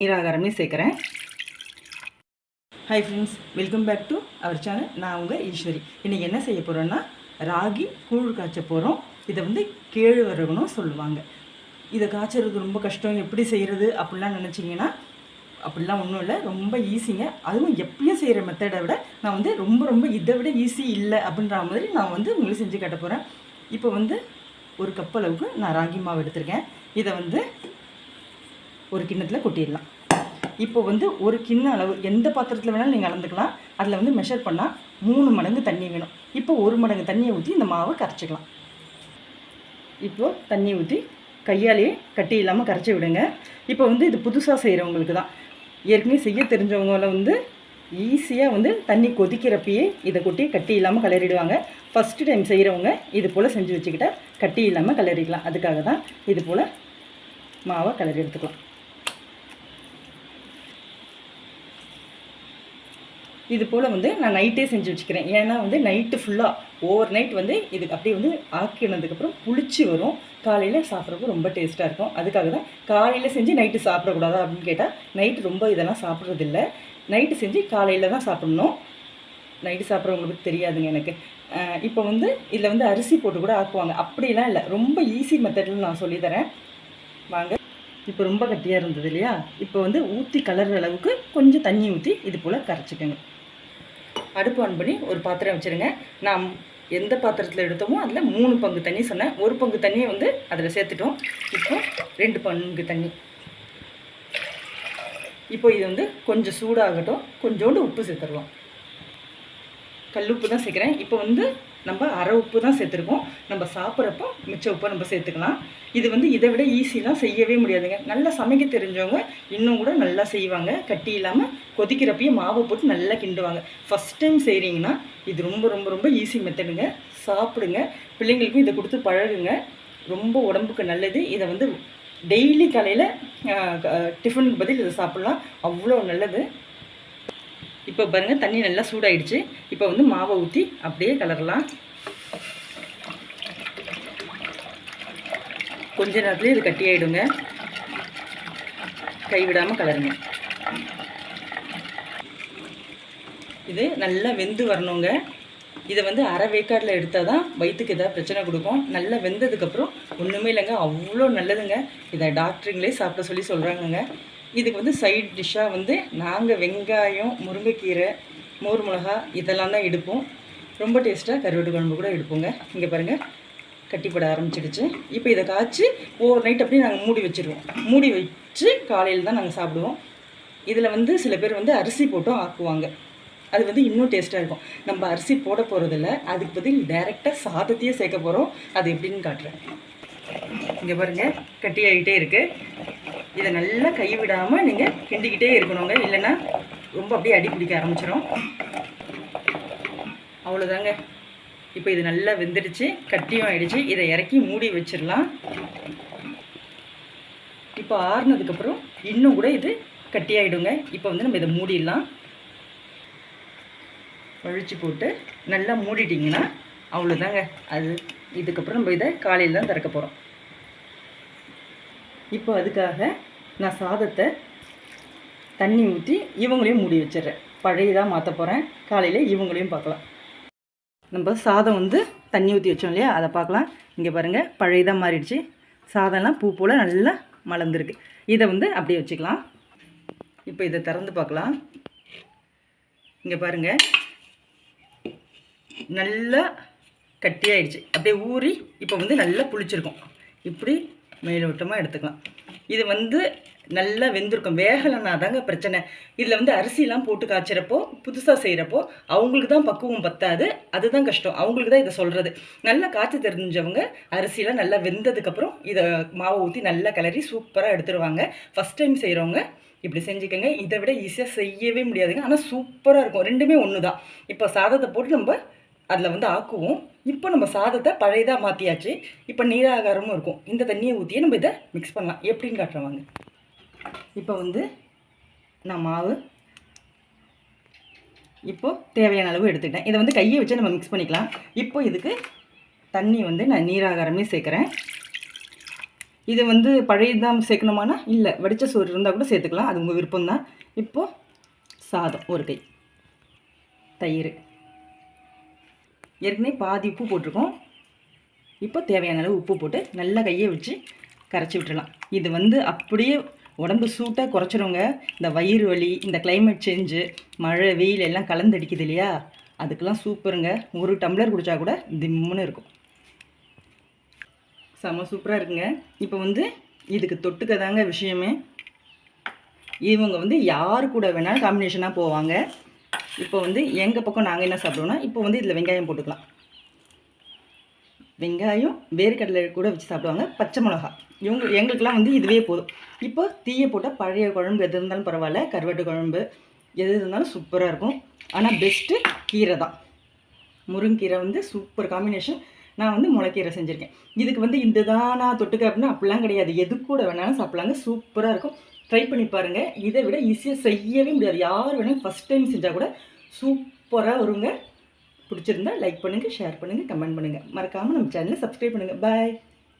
நீராகாரமே சேர்க்குறேன். Hi friends welcome back to our channel நான் உங்கள் ஈஸ்வரி. இன்றைக்கி என்ன செய்ய போகிறோன்னா ராகி கூழ் காய்ச்ச போகிறோம் இதை வந்து கேழ்வரகுன்னு சொல்லுவாங்க. இதை காய்ச்சறது ரொம்ப கஷ்டம். எப்படி செய்கிறது அப்படிலாம் நினச்சிங்கன்னா அப்படிலாம் ஒன்றும் இல்லை. ரொம்ப ஈஸிங்க அதுவும் எப்பயும் செய்கிற மெத்தடை விட நான் வந்து ரொம்ப ரொம்ப இதை விட ஈஸி இல்லை அப்படின்ற மாதிரி நான் வந்து உங்களுக்கு செஞ்சு காட்ட போகிறேன் இப்போ வந்து ஒரு கப் அளவுக்கு நான் ராகி மாவு எடுத்திருக்கேன். இதை வந்து ஒரு கிண்ணத்தில் கொட்டிடலாம். இப்போ வந்து ஒரு கிண்ண அளவு எந்த பாத்திரத்தில் வேணாலும் நீங்கள் அளந்துக்கலாம். அதில் வந்து மெஷர் பண்ணால் மூணு மடங்கு தண்ணி வேணும். இப்போ ஒரு மடங்கு தண்ணியை ஊற்றி இந்த மாவை கரைச்சிக்கலாம். இப்போது தண்ணி ஊற்றி கையாலேயே கட்டி இல்லாமல் கரைச்சி விடுங்க. இப்போ வந்து இது புதுசாக செய்கிறவங்களுக்கு தான். ஏற்கனவே செய்ய தெரிஞ்சவங்கள வந்து ஈஸியாக வந்து தண்ணி கொதிக்கிறப்பயே இதை கொட்டி கட்டி இல்லாமல் கலரிடுவாங்க. ஃபஸ்ட்டு டைம் செய்கிறவங்க இது போல் செஞ்சு வச்சுக்கிட்டால் கட்டி இல்லாமல் கிளறிக்கலாம் அதுக்காக தான் இது போல் மாவை கிளறி எடுத்துக்கலாம். இது போல் வந்து நான் நைட்டே செஞ்சு வச்சுக்கிறேன். ஏன்னா வந்து நைட்டு ஃபுல்லாக ஓவர் நைட் வந்து இது அப்படியே வந்து ஆக்கினதுக்கப்புறம் புளிச்சு வரும். காலையில் சாப்பிட்றப்போ ரொம்ப டேஸ்ட்டாக இருக்கும். அதுக்காக தான் காலையில் செஞ்சு நைட்டு சாப்பிடக்கூடாதா அப்படின்னு கேட்டால் நைட்டு ரொம்ப இதெல்லாம் சாப்பிட்றதில்ல. நைட்டு செஞ்சு காலையில் தான் சாப்பிட்ணும். நைட்டு சாப்பிட்றவங்களுக்கு தெரியாதுங்க எனக்கு. இப்போ வந்து இதில் வந்து அரிசி போட்டு கூட ஆக்குவாங்க. அப்படிலாம் இல்லை. ரொம்ப ஈஸி மெத்தடில் நான் சொல்லித்தரேன் வாங்க. இப்போ ரொம்ப கட்டியாக இருந்தது இல்லையா? இப்போ வந்து ஊற்றி கலர்ற அளவுக்கு கொஞ்சம் தண்ணி ஊற்றி இது போல் கரைச்சிக்கோங்க. அடுப்பு ஆன் பண்ணி ஒரு பாத்திரம் வச்சுருங்க. நான் எந்த பாத்திரத்தில் எடுத்தோமோ அதில் மூணு பங்கு தண்ணி சொன்னேன். ஒரு பங்கு தண்ணியை வந்து அதில் சேர்த்துட்டோம். இப்போ ரெண்டு பங்கு தண்ணி. இப்போ இது வந்து கொஞ்சம் சூடாகட்டும். கொஞ்சோண்டு உப்பு சேர்த்துருவோம் கல் உப்பு தான் சேர்க்குறேன். இப்போ வந்து நம்ம அரை உப்பு தான் சேர்த்துருக்கோம். நம்ம சாப்பிட்றப்போ மிச்ச உப்பை நம்ம சேர்த்துக்கலாம். இது வந்து இதை விட ஈஸிலாம் செய்யவே முடியாதுங்க. நல்லா சமைக்க தெரிஞ்சவங்க இன்னும் கூட நல்லா செய்வாங்க. கட்டி இல்லாமல் கொதிக்கிறப்பயே மாவை போட்டு நல்லா கிண்டுவாங்க. ஃபஸ்ட் டைம் செய்கிறீங்கன்னா இது ரொம்ப ரொம்ப ரொம்ப ஈஸி மெத்தடுங்க சாப்பிடுங்க. பிள்ளைங்களுக்கும் இதை கொடுத்து பழகுங்க. ரொம்ப உடம்புக்கு நல்லது. இதை வந்து டெய்லி காலையில் டிஃபனுக்கு பதில் இதை சாப்பிட்லாம். அவ்வளோ நல்லது. இப்போ பாருங்கள் தண்ணி நல்லா சூடாயிடுச்சு. இப்போ வந்து மாவை ஊற்றி அப்படியே கலரலாம். கொஞ்ச நேரத்துலேயே இது கட்டியாயிடுங்க. கைவிடாமல் கலருங்க. இது நல்லா வெந்து வரணுங்க. இதை வந்து அரை வேக்காட்டில் எடுத்தால் தான் வயிற்றுக்கு ஏதாவது பிரச்சனை கொடுக்கும். நல்லா வெந்ததுக்கப்புறம் ஒன்றுமே இல்லைங்க அவ்வளோ நல்லதுங்க. இதை டாக்டருங்களே சாப்பிட சொல்லி சொல்கிறாங்கங்க இதுக்கு வந்து சைட் டிஷ்ஷாக வந்து நாங்கள் வெங்காயம் முருங்கைக்கீரை மோர் மிளகா இதெல்லாம் தான் எடுப்போம். ரொம்ப டேஸ்ட்டாக கருவாட்டு குழம்பு கூட எடுப்போங்க. இங்கே பாருங்கள் கட்டிப்பட ஆரம்பிச்சிடுச்சு. இப்போ இதை காய்ச்சி ஓவர் நைட் அப்படியே நாங்கள் மூடி வச்சுருவோம். மூடி வச்சு காலையில் தான் நாங்கள் சாப்பிடுவோம். இதில் வந்து சில பேர் வந்து அரிசி போட்டும் ஆக்குவாங்க. அது வந்து இன்னும் டேஸ்ட்டாக இருக்கும். நம்ம அரிசி போட போகிறதில்ல அதுக்கு பதில் டைரெக்டாக சாதத்தையே சேர்க்க போகிறோம் அது எப்படின்னு காட்டுறேன். இங்கே பாருங்கள் கட்டி ஆகிட்டே இருக்குது இதை நல்லா கைவிடாமல் நீங்கள் கிண்டிக்கிட்டே இருக்கணுங்க. இல்லைன்னா ரொம்ப அப்படியே அடி பிடிக்க ஆரம்பிச்சிடும் அவ்வளோதாங்க இப்போ இது நல்லா வெந்துடுச்சு கட்டியும் ஆகிடுச்சு இதை இறக்கி மூடி வச்சிடலாம். இப்போ ஆறுனதுக்கப்புறம் இன்னும் கூட இது கட்டியாயிடுங்க. இப்போ வந்து நம்ம இதை மூடிடலாம். வழிச்சு போட்டு நல்லா மூடிட்டிங்கன்னா அவ்வளோதாங்க அது இதுக்கப்புறம் நம்ம இதை காலையில் தான் திறக்க போகிறோம் இப்போ அதுக்காக நான் சாதத்தை தண்ணி ஊற்றி இவங்களையும் மூடி வச்சிடுறேன். பழையதாக மாற்ற போகிறேன் காலையில் இவங்களையும் பார்க்கலாம். நம்ம சாதம் வந்து தண்ணி ஊற்றி வச்சோம் இல்லையா? அதை பார்க்கலாம். இங்கே பாருங்கள் பழையதாக மாறிடுச்சு. சாதம்லாம் பூ போல் நல்லா மலர்ந்துருக்கு. இதை வந்து அப்படியே வச்சுக்கலாம். இப்போ இதை திறந்து பார்க்கலாம். இங்கே பாருங்கள் நல்லா கட்டியாயிடுச்சு. அப்படியே ஊறி இப்போ வந்து நல்லா புளிச்சிருக்கும். இப்படி மேலோட்டமாக எடுத்துக்கலாம். இது வந்து நல்லா வெந்திருக்கும். வேகலைன்னா தாங்க பிரச்சனை. இதில் வந்து அரிசிலாம் போட்டு காய்ச்சிறப்போ புதுசாக செய்கிறப்போ அவங்களுக்கு தான் பக்குவம் பத்தாது. அதுதான் கஷ்டம். அவங்களுக்கு தான் இதை சொல்கிறது நல்லா காய்ச்சி தெரிஞ்சவங்க அரிசிலாம் நல்லா வெந்ததுக்கப்புறம் இதை மாவை ஊற்றி நல்லா கிளறி சூப்பராக எடுத்துருவாங்க. ஃபஸ்ட் டைம் செய்கிறவங்க இப்படி செஞ்சுக்கோங்க. இதை விட ஈஸியாக செய்யவே முடியாதுங்க. ஆனால் சூப்பராக இருக்கும். ரெண்டுமே ஒன்று தான் இப்போ சாதத்தை போட்டு நம்ம அதில் வந்து ஆக்குவோம். இப்போ நம்ம சாதத்தை பழையதாக மாற்றியாச்சு இப்போ நீராகாரமும் இருக்கும். இந்த தண்ணியை ஊற்றியே நம்ம இதை மிக்ஸ் பண்ணலாம். எப்படின்னு காட்டுறவாங்க இப்போ வந்து நான் மாவு இப்போது தேவையான அளவு எடுத்துக்கிட்டேன். இதை வந்து கையை வச்சு நம்ம மிக்ஸ் பண்ணிக்கலாம். இப்போ இதுக்கு தண்ணி வந்து நான் நீராகாரமே சேர்க்குறேன். இது வந்து பழையதான் சேர்க்கணுமானா? இல்லை. வடித்த சோறு இருந்தால் கூட சேர்த்துக்கலாம். அது உங்கள் விருப்பம் தான் இப்போது சாதம் ஒரு கை. தயிர். ஏற்கனவே பாதி உப்பு போட்டிருக்கோம். இப்போ தேவையான அளவு உப்பு போட்டு நல்லா கையை வச்சு கரைச்சி விட்டுடலாம் இது வந்து அப்படியே உடம்பு சூட்டாக குறைச்சிருவங்க இந்த வயிறு வலி இந்த கிளைமேட் சேஞ்சு மழை வெயில் எல்லாம் கலந்தடிக்குது இல்லையா? அதுக்கெல்லாம் சூப்பருங்க. ஒரு டம்ளர் குடித்தா கூட திம்முன்னு இருக்கும். செம சூப்பராக இருக்குங்க. இப்போ வந்து இதுக்கு தொட்டுக்க தாங்க விஷயமே. இவங்க வந்து யார் கூட வேணாலும் காம்பினேஷனாக போவாங்க. இப்போ வந்து எங்கள் பக்கம் நாங்கள் என்ன சாப்பிடுவோம்னா இப்போ வந்து இதில் வெங்காயம் போட்டுக்கலாம். வெங்காயம் வேர்க்கடலை கூட வச்சு சாப்பிடுவாங்க. பச்சை மிளகா. இவங்க எங்களுக்கெல்லாம் வந்து இதுவே போதும். இப்போ தீயை போட்டால் பழைய குழம்பு எது இருந்தாலும் பரவாயில்ல. கருவாட்டு குழம்பு எது இருந்தாலும் சூப்பராக இருக்கும். ஆனால் பெஸ்ட்டு கீரை தான். முருங்கீரை வந்து சூப்பர் காம்பினேஷன் நான் வந்து முளைக்கீரை செஞ்சுருக்கேன். இதுக்கு வந்து இந்த தான் நான் தொட்டுக்க அப்படின்னா அப்படிலாம் கிடையாது. எது கூட வேணாலும் சாப்பிட்லாங்க. சூப்பராக இருக்கும். ட்ரை பண்ணி பாருங்கள் இதை விட ஈஸியாக செய்யவே முடியாது. யார் வேணாலும் ஃபஸ்ட் டைம் செஞ்சால் கூட சூப்பராக வருங்க. பிடிச்சிருந்தா லைக் பண்ணுங்கள் ஷேர் பண்ணுங்கள் கமெண்ட் பண்ணுங்கள் மறக்காமல் நம்ம சேனலை சப்ஸ்கிரைப் பண்ணுங்கள் பாய்